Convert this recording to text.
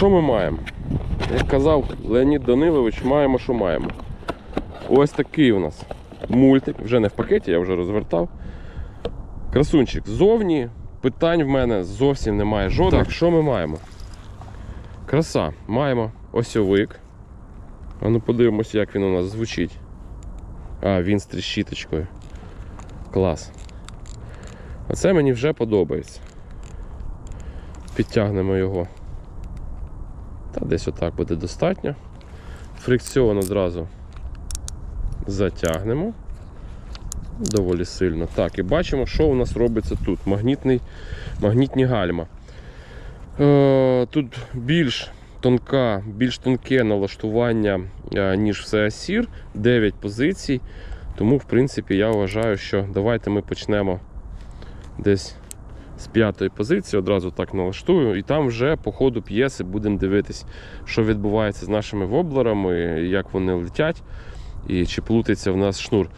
що ми маємо? Як казав Леонід Данилович, маємо, що маємо. Ось такий у нас мультик, вже не в пакеті, я вже розвертав. Красунчик ззовні. Питань в мене зовсім немає жодних. Так, що ми маємо? Краса. Маємо осьовик. А ну подивимося, як він у нас звучить. А, він з тріщіточкою. Клас. Оце мені вже подобається. Підтягнемо його. Та десь отак буде достатньо. Фрикціон одразу затягнемо. Доволі сильно. Так, і бачимо, що у нас робиться тут. Магнітний, магнітні гальма. Е, тут більш тонка, більш тонке налаштування, е, ніж все Асір. 9 позицій. Тому, в принципі, я вважаю, що давайте ми почнемо десь з п'ятої позиції, одразу так налаштую, і там вже по ходу п'єси будемо дивитись, що відбувається з нашими воблерами, як вони летять, і чи плутається в нас шнур.